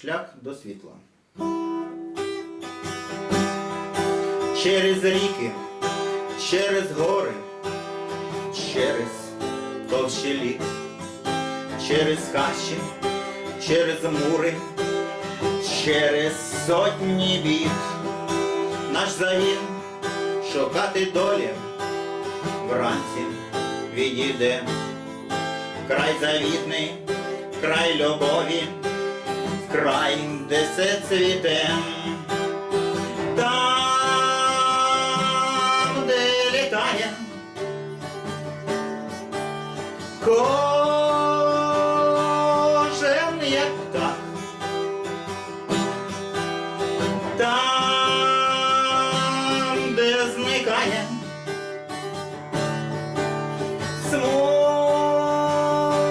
шлях до світла. Через ріки, через гори, через товщі літ, через хащі, через мури, через сотні бід. Наш загін шукати долі вранці відійде. Край завітний, край любові, край, де все цвіте. Там, де літає кожен як птах. Там, де зникає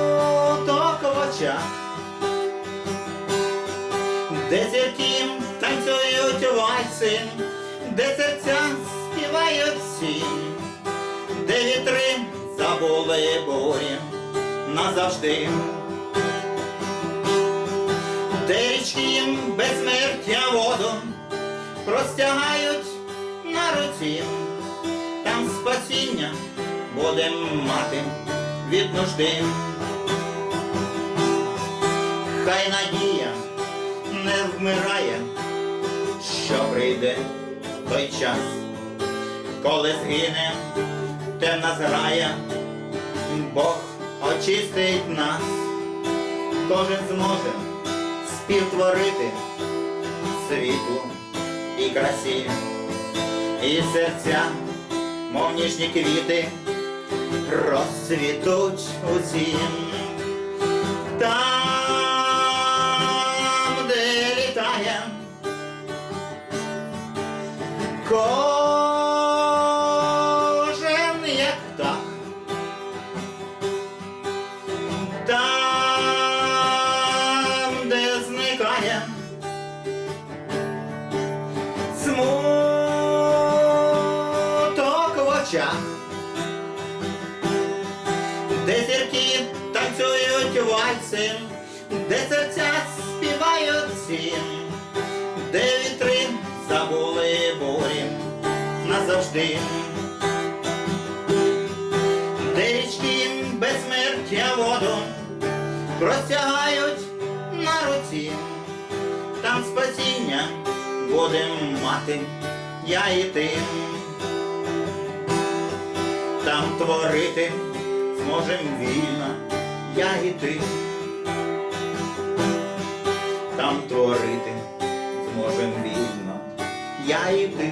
смуток в очах, де зірки танцюють вальси, де серця співають всім, де вітри забули бурі назавжди, де річки безсмертя воду простягають на руці, там спасіння будем мати від нужди. Хай надія не вмирає, що прийде той час, коли згине темна зграя, Бог очистить нас, кожен зможе співтворити світлу і красі, і серця, мов ніжні квіти, розцвітуть усім. Кожен як птах. Там, де зникає смуток в очах, де зірки танцюють вальси, де назавжди, де річки безсмертя воду простягають на руці, там спасіння будем мати я і ти. Там творити зможем вільно я і ти. Там творити зможем вільно я і ти.